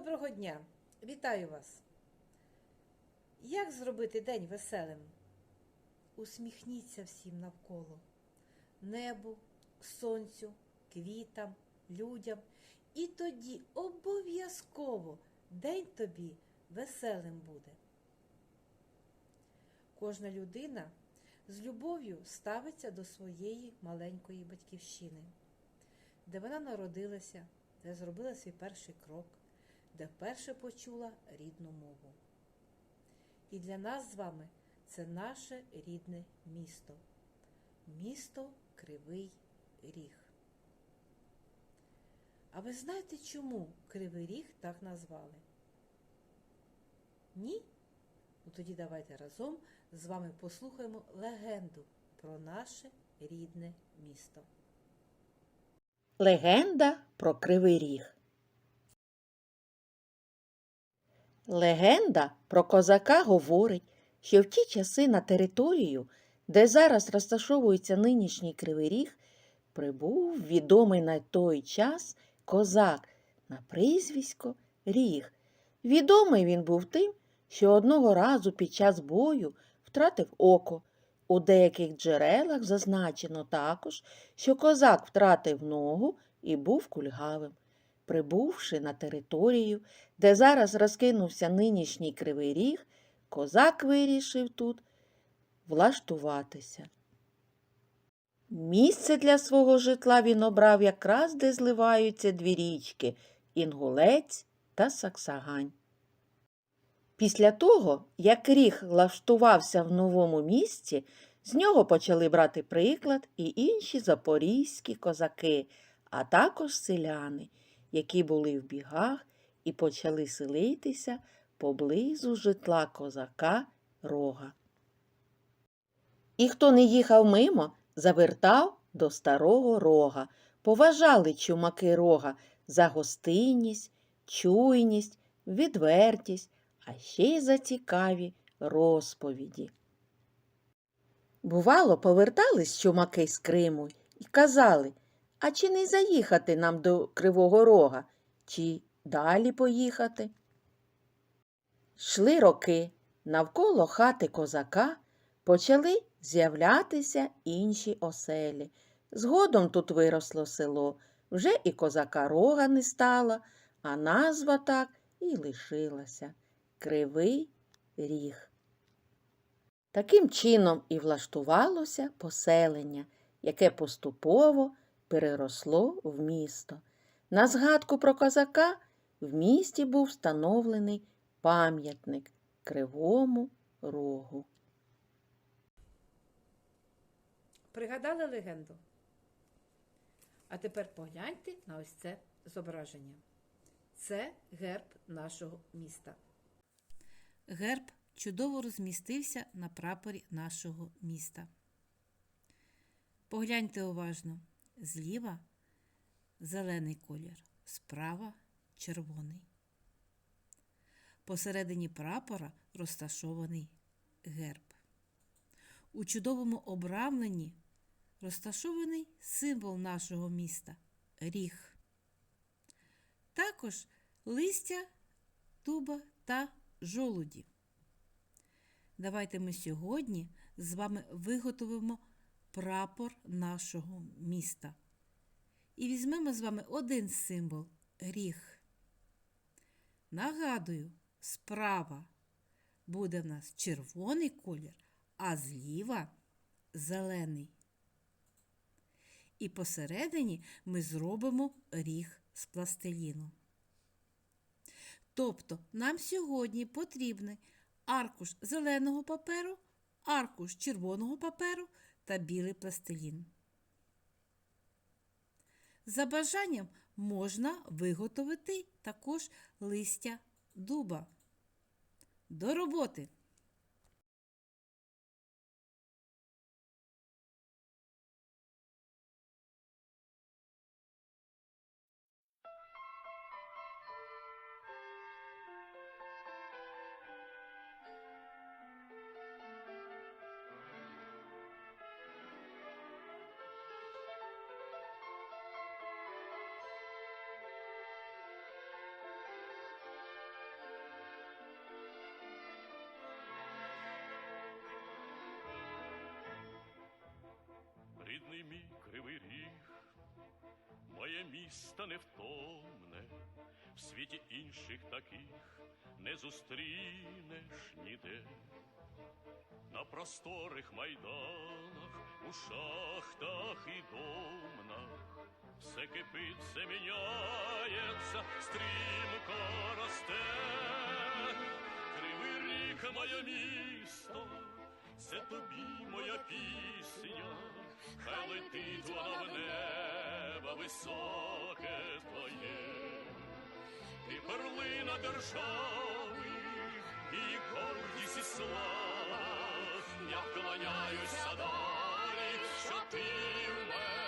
Доброго дня! Вітаю вас! Як зробити день веселим? Усміхніться всім навколо небу, сонцю, квітам, людям. І тоді обов'язково день тобі веселим буде. Кожна людина з любов'ю ставиться до своєї маленької батьківщини, де вона народилася, де зробила свій перший крок, де вперше почула рідну мову. І для нас з вами це наше рідне місто. Місто Кривий Ріг. А ви знаєте, чому Кривий Ріг так назвали? Ні? Ну тоді давайте разом з вами послухаємо легенду про наше рідне місто. Легенда про Кривий Ріг. Легенда про козака говорить, що в ті часи на територію, де зараз розташовується нинішній Кривий Ріг, прибув відомий на той час козак на прізвисько Ріг. Відомий він був тим, що одного разу під час бою втратив око. У деяких джерелах зазначено також, що козак втратив ногу і був кульгавим. Прибувши на територію, де зараз розкинувся нинішній кривий ріг, козак вирішив тут влаштуватися. Місце для свого житла він обрав якраз, де зливаються дві річки Інгулець та Саксагань. Після того, як ріг влаштувався в новому місці, з нього почали брати приклад і інші запорізькі козаки, а також селяни, які були в бігах і почали селитися поблизу житла козака рога. І хто не їхав мимо, завертав до старого рога, поважали чумаки рога за гостинність, чуйність, відвертість, а ще й за цікаві розповіді. Бувало, повертались чумаки з Криму і казали, а чи не заїхати нам до Кривого Рога, чи далі поїхати? Шли роки, навколо хати козака почали з'являтися інші оселі. Згодом тут виросло село, вже і козака рога не стало, а назва так і лишилася Кривий Ріг. Таким чином і влаштувалося поселення, яке поступово переросло в місто. На згадку про козака в місті був встановлений пам'ятник Кривому Рогу. Пригадали легенду? А тепер погляньте на ось це зображення. Це герб нашого міста. Герб чудово розмістився на прапорі нашого міста. Погляньте уважно. Зліва зелений колір, справа червоний. Посередині прапора розташований герб. У чудовому обрамленні розташований символ нашого міста ріг. Також листя, дуба та жолуді. Давайте ми сьогодні з вами виготовимо прапор нашого міста. І візьмемо з вами один символ ріг. Нагадую, справа буде в нас червоний колір, а зліва зелений. І посередині ми зробимо ріг з пластиліну. Тобто нам сьогодні потрібний аркуш зеленого паперу, аркуш червоного паперу та білий пластилін. За бажанням можна виготовити також листя дуба. До роботи! Міста невтомне, в світі інших таких не зустрінеш ніде. На просторих майданах, у шахтах і домнах все кипить, все міняється, стрімко росте. Кривий рік, моє місто, це тобі моя пісня, хай летить вона в небо високе твоє, ти перлина держави, і гордість і слава, я вклоняюся долі, що ти в мене.